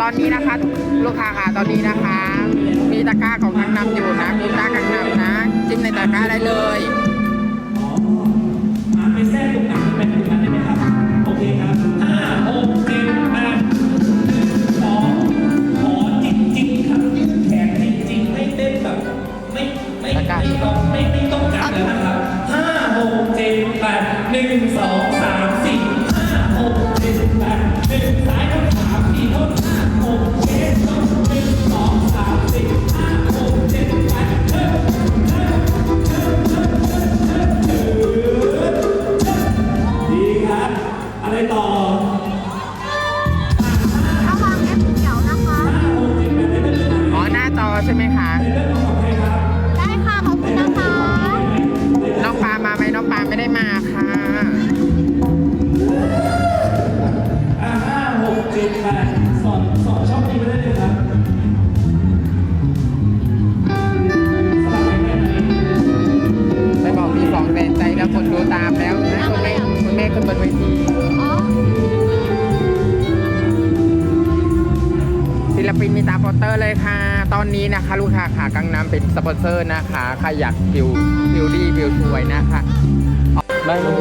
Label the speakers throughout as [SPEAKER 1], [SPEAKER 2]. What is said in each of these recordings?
[SPEAKER 1] ตอนนี้นะคะ ลูกค้าค่ะตอนนี้นะคะ มีตะกร้าของกังนำอยู่นะมีตะกร้ากังนำนะจิ้มในตะกร้าได้เลย
[SPEAKER 2] อ่าไปแทรกตรงหนังเป็นตรงนั้นได้ไหมครับโอเคครับห้าหกเจ็ดแปดหนึ่งสองขอจริงๆครับยืดแขนจริงๆไม่เต้นแบบไม่ไม่ไม่ต้องไม่ไม่ต้องกัดแล้วนะครับห้าหกเจ็ดแปดหนึ่งสอง
[SPEAKER 1] ใช่ไหมคะ
[SPEAKER 3] ได้ค่ะ ขอบคุณนะคะ
[SPEAKER 1] น้องปามาไหมน้องปาไม่ได้มาค่ะ
[SPEAKER 2] อ่าห้าหกเจ็ดแปดสอนสอนช่อง ปิ
[SPEAKER 1] นมีตาโปสเตอร์เลยค่ะ ตอนนี้นะคะ ลูกค้าขากังน้ำเป็นสปอนเซอร์นะคะใครอยากผิวผิวดีผิวสวยนะคะไม่
[SPEAKER 3] ไม่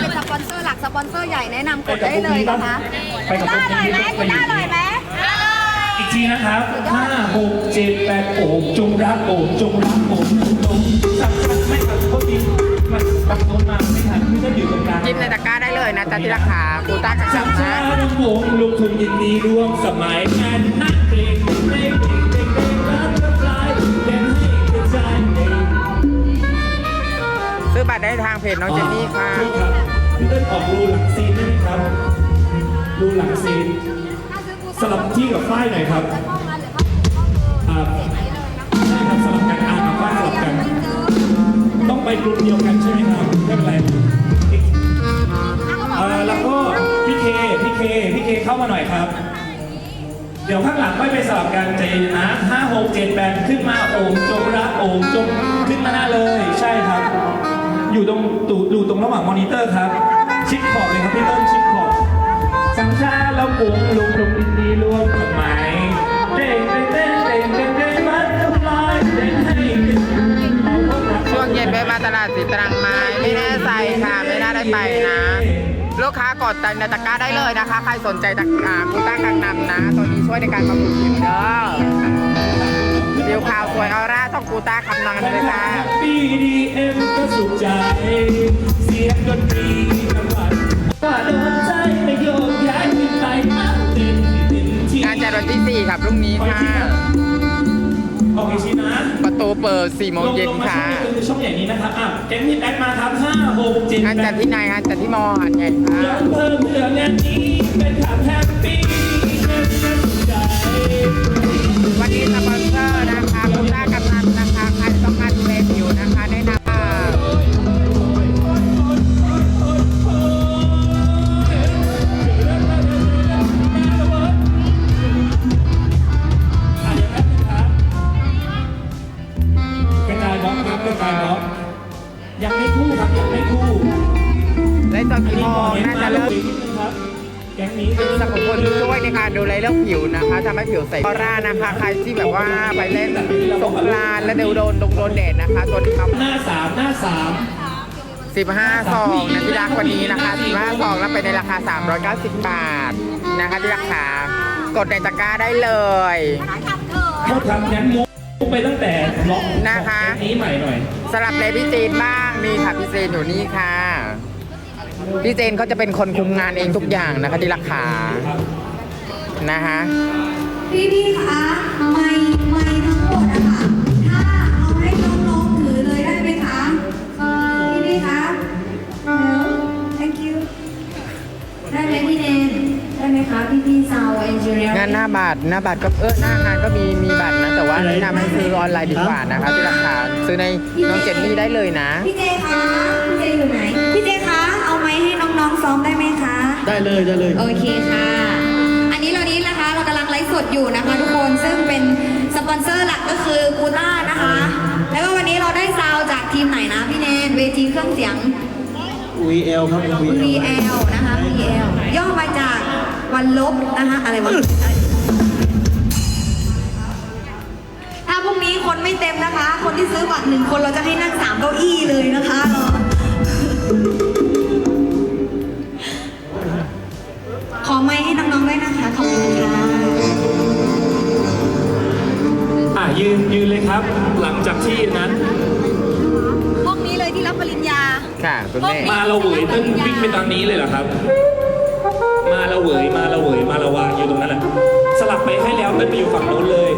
[SPEAKER 2] เป็
[SPEAKER 1] น
[SPEAKER 3] สปอนเซอร์หลักสปอนเซอร์ใหญ่แนะนำกดได้เลยนะคะ
[SPEAKER 2] ไปกับ
[SPEAKER 3] กู
[SPEAKER 2] พว
[SPEAKER 3] ต้ากอร่อยไหม
[SPEAKER 2] นี้
[SPEAKER 3] กูต้าอร่อยไหม
[SPEAKER 2] อีกทีนะครับห้าหกเจ็ดแปดโอบจงรักโอบจงรักโอบจงสักพักไม่ทันเขาดีมันบางคนมาไม่ทันพี่ก็อยู่ตรงกลาง
[SPEAKER 1] จิ้มในตะกร้าได้เลยนะจ๊ะที่ราคาคูต้ากัง
[SPEAKER 2] สัง
[SPEAKER 1] น้ำ
[SPEAKER 2] ชา
[SPEAKER 1] นะ
[SPEAKER 2] ติวงลูกทุ่งยินดีร่วมสมัยงานนักเพลงเพลงเพลงเพลงเพลงรักและปลายเล่นให้กระจายเพลง
[SPEAKER 1] ซื้อบัตรได้ทางเพจน้องเจนนี่ค่ะ
[SPEAKER 2] ใช่ครับ พี่เต้นออกรูหลังซีนได้ไหมครับ รูหลังซีน
[SPEAKER 3] ถ้าซื้อกู
[SPEAKER 2] สลับที่กับฝ้ายหน่อยครับ
[SPEAKER 3] จะเข้ามาหรือเข้าถูกเข้าเลย
[SPEAKER 2] อ่า
[SPEAKER 3] ไหนเลยนะคะ
[SPEAKER 2] ใช่ครับสลับกันอ่านกับฝ้ายสลับกัน ต้องไปกลุ่มเดียวกันใช่ไหมครับไม่เป็นไรเอ่อแล้วก็พี่เคพี่เคพี่เคเข้ามาหน่อยครับ เดี๋ยวข้างหลังค่อยไปสลับกันใจเย็นนะห้าหกเจ็ดแปดขึ้นมาโอ่งจงรักโอ่งจงขึ้นมาหน้าเลย ใช่ครับ อยู่ตรงตูดูตรงระหว่างมอนิเตอร์ครับ พี่ต้นชิดขอบสังชาแล้วปุ๋งลุงลุงดินดีรวมสมัยเด้งเด้งเด้งเด้งเด้งเด้งมันทำลายเด้งให้กันเอาพวกรัก
[SPEAKER 1] ช่วงเย็นไปมาตลาดสีตรังไม้ไม่แน่ใจค่ะ ไม่น่าได้ไปนะ ลูกค้ากดในตะกร้าได้เลยนะคะ ใครสนใจตะกร้าคูต้ากังนำนะตัวนี้ช่วยในการบำรุงผิวเด้อผิวขาวสวยออร่าต้องคูต้าคำนังเลยค่ะ
[SPEAKER 2] ปีดีเอ็มก็สุขใจ เสียงดนตรี
[SPEAKER 1] ครับพรุ่งนี้ค่ะ
[SPEAKER 2] ออกอีกทีนะ
[SPEAKER 1] ประตูเปิด4โมงเย็น
[SPEAKER 2] ลมา
[SPEAKER 1] ค่ะ
[SPEAKER 2] ช่องนี้คือช่องอย่างนี้นะครับอะแก๊งนี้แอดมาครับห้าหกเจ็ด
[SPEAKER 1] งาน
[SPEAKER 2] แป
[SPEAKER 1] จัด
[SPEAKER 2] ด
[SPEAKER 1] ที่ไหนงานจัดที่มอหันใหญ่ค่ะ
[SPEAKER 2] ยอดเพิ่มเพื่องานนี้เป็นขับแฮปปี้เอ็มก็สุขใจ
[SPEAKER 1] วันนี้สปอนเซ การดูแล
[SPEAKER 2] เรื่อง
[SPEAKER 1] ผิวนะคะทำให้ผิวใสออร่านะคะ ใครที่แบบว่าไปเล่นสงกรานต์และเดวโดนดงโดนแดดนะคะ ตัวนี้เขา
[SPEAKER 2] หน้าสามหน้าสาม
[SPEAKER 1] 15ซองนะที่รักวันนี้นะคะ15ซองแล้วไปในราคา 390 บาทนะคะที่ราคากดในตะกร้าได้เลย
[SPEAKER 3] ถ้าทำเถอะ
[SPEAKER 2] เขาทำแก๊งมุกไปตั้งแต่บล็อก
[SPEAKER 1] นะคะ
[SPEAKER 2] ของแก๊งนี้นี้ใหม่หน่อย
[SPEAKER 1] สลับเลยพี่เจนบ้างนี่ค่ะพี่เจนอยู่นี่ค่ะพี่เจนเขาจะเป็นคนคุมงานเองทุกอย่างนะคะที่ราคา นะคะ
[SPEAKER 3] พี่พี่ๆคะไม่ไม่ทั้งหมดอะค่ะถ้าเอาให้น้องๆถือเลยได้ไหมคะพี่พี่ๆคะ no thank you ได้ไหมพี่เนนได้ไหมคะพี่พี่ซาวเอนจิเนียร์
[SPEAKER 1] งานหน้าบัตรหน้าบัตรก็เออหน้างานก็มีมีบัตรนะ แต่ว่าแนะนำให้ซื้อออนไลน์ดีกว่านะคะที่ราคาซื้อในน้องเจนนี่ได้เลยนะ
[SPEAKER 3] พี่เจคะพี่เจอยู่ไหน พี่เจคะเอาไม้ให้น้องๆซ้อมได้ไหมคะ
[SPEAKER 4] ได้เลยได้เลย
[SPEAKER 3] โอเคค่ะ ดอยู่นะคะ ทุกคนซึ่งเป็นสปอนเซอร์หลักก็คือกูต้านะคะ แล้วก็วันนี้เราได้ซาวจากทีมไหนนะพี่เนนเวทีเครื่องเสียง
[SPEAKER 4] VL ครับ VL
[SPEAKER 3] VL นะคะ VL ย่อมาจากวันลบนะคะ อะไรวะถ้าพรุ่งนี้คนไม่เต็มนะคะ คนที่ซื้อบัตรหนึ่งคนเราจะให้นั่งสามเก้าอี้เลยนะคะเรา ปริญญา
[SPEAKER 1] ค่ะคุณแม่
[SPEAKER 2] มาเราเหวยเต้นวิ่งไปทางนี้เลยเหรอครับ มาเราเหวยมาเราเหวยมาเราวางอยู่ตรงนั้นแหละสลับไปให้แล้วเต้นไปอยู่ฝั่งโน้นเลย